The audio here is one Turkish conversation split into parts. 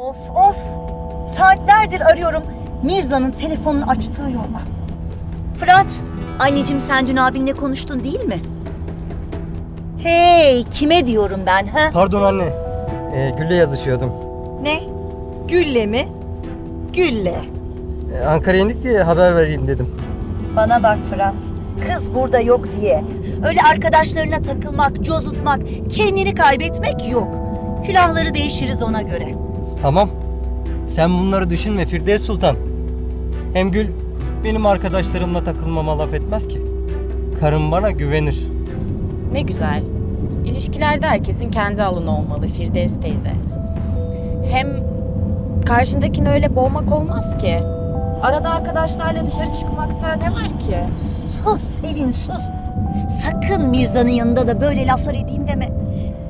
Of of. Saatlerdir arıyorum. Mirza'nın telefonunu açtığı yok. Fırat, anneciğim sen dün abinle konuştun değil mi? Hey, kime diyorum ben ha? Pardon anne. Ee, Gül'le yazışıyordum. Ne? Gülle mi? Gülle. Ee, Ankara'ya indik diye haber vereyim dedim. Bana bak Fırat. Kız burada yok diye. Öyle arkadaşlarına takılmak, cozutmak, kendini kaybetmek yok. Külahları değişiriz ona göre. Tamam. Sen bunları düşünme Firdevs Sultan. Hem Gül benim arkadaşlarımla takılmama laf etmez ki. Karım bana güvenir. Ne güzel. İlişkilerde herkesin kendi alanı olmalı Firdevs teyze. Hem karşındakini öyle boğmak olmaz ki. Arada arkadaşlarla dışarı çıkmakta ne var ki? Sus Selin sus. Sakın Mirza'nın yanında da böyle laflar edeyim deme.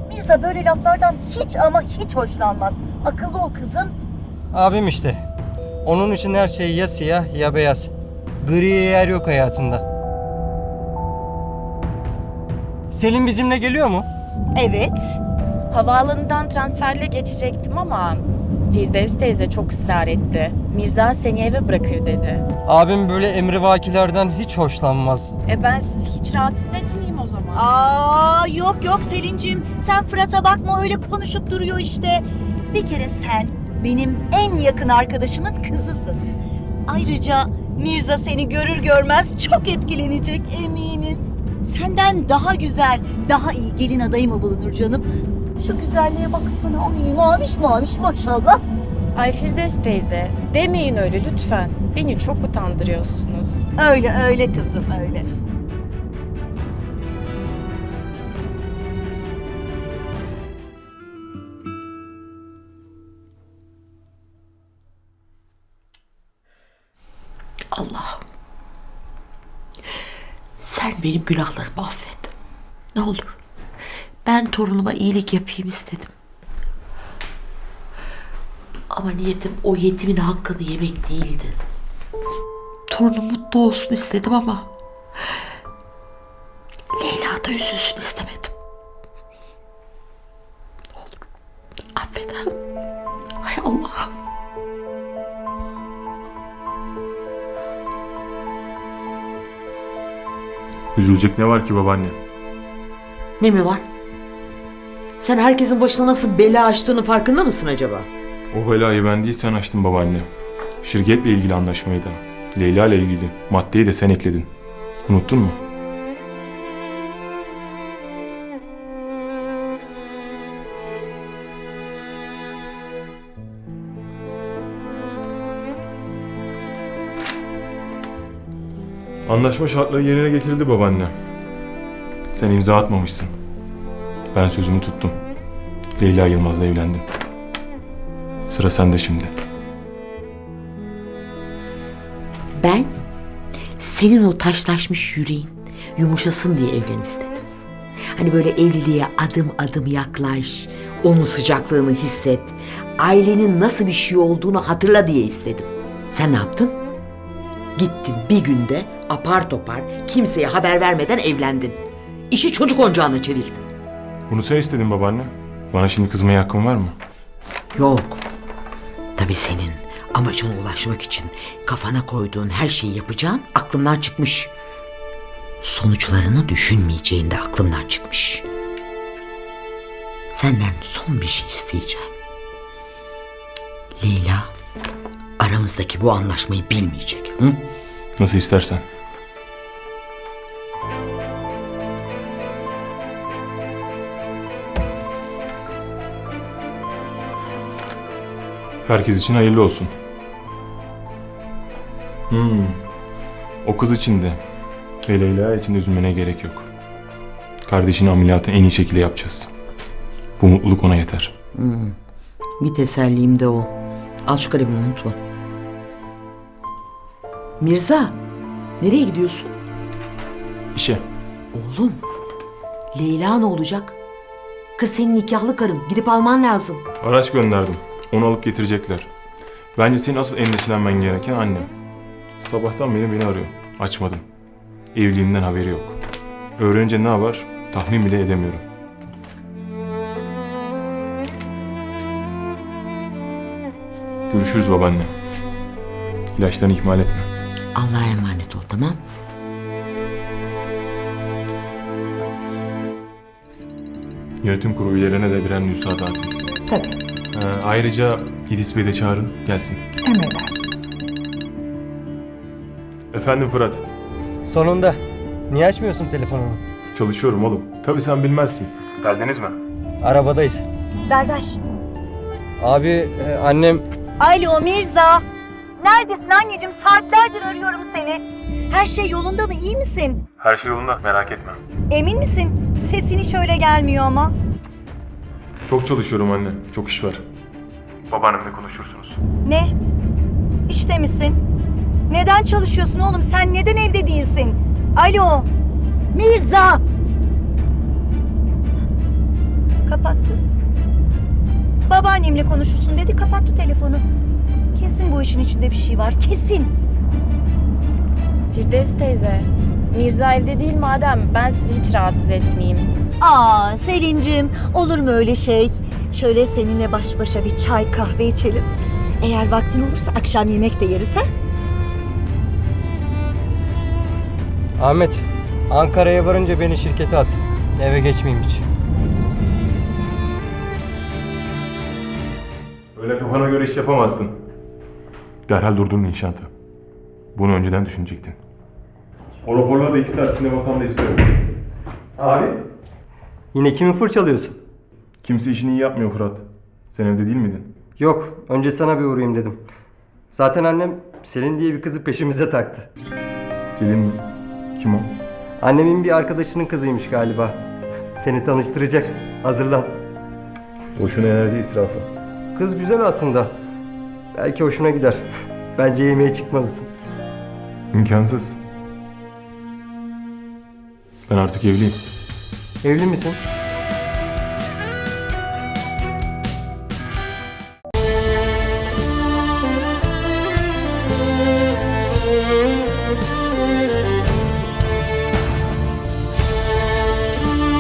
Mirza böyle laflardan hiç ama hiç hoşlanmaz. Akıllı ol kızım. Abim işte. Onun için her şey ya siyah ya beyaz. Griye yer yok hayatında. Selin bizimle geliyor mu? Evet. Havaalanından transferle geçecektim ama Firdevs teyze çok ısrar etti. Mirza seni eve bırakır dedi. Abim böyle emrivakilerden hiç hoşlanmaz. E ben sizi hiç rahatsız etmeyeyim o zaman. Aa yok yok Selin'cim. Sen Fırat'a bakma öyle konuşup duruyor işte. Bir kere sen benim en yakın arkadaşımın kızısın. Ayrıca Mirza seni görür görmez çok etkilenecek eminim. Senden daha güzel, daha iyi gelin adayı mı bulunur canım? Şu güzelliğe baksana. Ay maviş maviş maşallah. Ay Firdevs teyze demeyin öyle lütfen. Beni çok utandırıyorsunuz. Öyle öyle kızım Sen benim günahlarımı affet. Ne olur. Ben torunuma iyilik yapayım istedim. Ama niyetim o yetimin hakkını yemek değildi. Torunum mutlu olsun istedim ama Leyla da üzülsün istemedim. Üzülecek ne var ki babaanne? Ne mi var? Sen herkesin başına nasıl bela açtığını farkında mısın acaba? O belayı ben değil sen açtın babaanne. Şirketle ilgili anlaşmayı da. Leyla ile ilgili maddeyi de sen ekledin. Unuttun mu? Anlaşma şartları yerine getirildi babaanne. Sen imza atmamışsın. Ben sözümü tuttum. Leyla Yılmaz'la evlendim. Sıra sende şimdi. Ben senin o taşlaşmış yüreğin yumuşasın diye evlen istedim. Hani böyle evliliğe adım adım yaklaş, onun sıcaklığını hisset, ailenin nasıl bir şey olduğunu hatırla diye istedim. Sen ne yaptın? Gittin bir günde apar topar kimseye haber vermeden evlendin. İşi çocuk oyuncağına çevirdin. Bunu sen istedin babaanne. Bana şimdi kızmaya hakkın var mı? Yok. Tabii senin amacına ulaşmak için kafana koyduğun her şeyi yapacağın aklımdan çıkmış. Sonuçlarını düşünmeyeceğin de aklımdan çıkmış. Senden son bir şey isteyeceğim. Leyla aramızdaki bu anlaşmayı bilmeyecek. Hı? Nasıl istersen. Herkes için hayırlı olsun. Hmm. O kız için de ve Leyla için de üzülmene gerek yok. Kardeşinin ameliyatı en iyi şekilde yapacağız. Bu mutluluk ona yeter. Bir tesellim de o. Al şu kalemi unutma. Mirza, nereye gidiyorsun? İşe. Oğlum, Leyla ne olacak? Kız senin nikahlı karın. Gidip alman lazım. Araç gönderdim. Onu alıp getirecekler. Bence senin asıl endişelenmen gereken annem. Sabahtan beri beni arıyor. Açmadım. Evliliğimden haberi yok. Öğrenince ne yapar tahmin bile edemiyorum. Görüşürüz babaanne. İlaçlarını ihmal etme. Allah'a emanet ol tamam? Yönetim kurulu üyelerine de birer nüsa dağıtın. Tabii, Ee, ayrıca İdris Bey'i de çağırın, gelsin. emredersiniz. Efendim Fırat, Sonunda. Niye açmıyorsun telefonunu? çalışıyorum oğlum. Tabii sen bilmezsin. Geldiniz mi? Arabadayız. Ver. Abi e, annem Alo Mirza. Neredesin anneciğim? Saatlerdir arıyorum seni. Her şey yolunda mı? İyi misin? Her şey yolunda, merak etme. Emin misin? Sesin hiç öyle gelmiyor ama. Çok çalışıyorum anne, çok iş var. Babaannemle konuşursunuz. Ne? İşte misin? Neden çalışıyorsun oğlum? Sen neden evde değilsin? Alo. Mirza. Kapattı. Babaannemle konuşursun dedi kapattı telefonu. Bu işin içinde bir şey var. Kesin. Firdevs teyze, Mirza evde değil madem ben sizi hiç rahatsız etmeyeyim. Aa Selin'cim olur mu öyle şey? Şöyle seninle baş başa bir çay kahve içelim. Eğer vaktin olursa akşam yemek de yeriz ha? Ahmet Ankara'ya varınca beni şirkete at. Eve geçmeyeyim hiç. Öyle kafana göre iş yapamazsın. Derhal durdurun inşaatı. Bunu önceden düşünecektin. O raporları da iki saat içinde masamda istiyorum. Abi? Yine kimi fırçalıyorsun? Kimse işini iyi yapmıyor Fırat. Sen evde değil miydin? Yok, önce sana bir uğrayayım dedim. Zaten annem Selin diye bir kızı peşimize taktı. Selin mi? Kim o? Annemin bir arkadaşının kızıymış galiba. Seni tanıştıracak. Hazırlan. Boşuna enerji israfı. Kız güzel aslında. Belki hoşuna gider. Bence yemeğe çıkmalısın. İmkansız. Ben artık evliyim. Evli misin?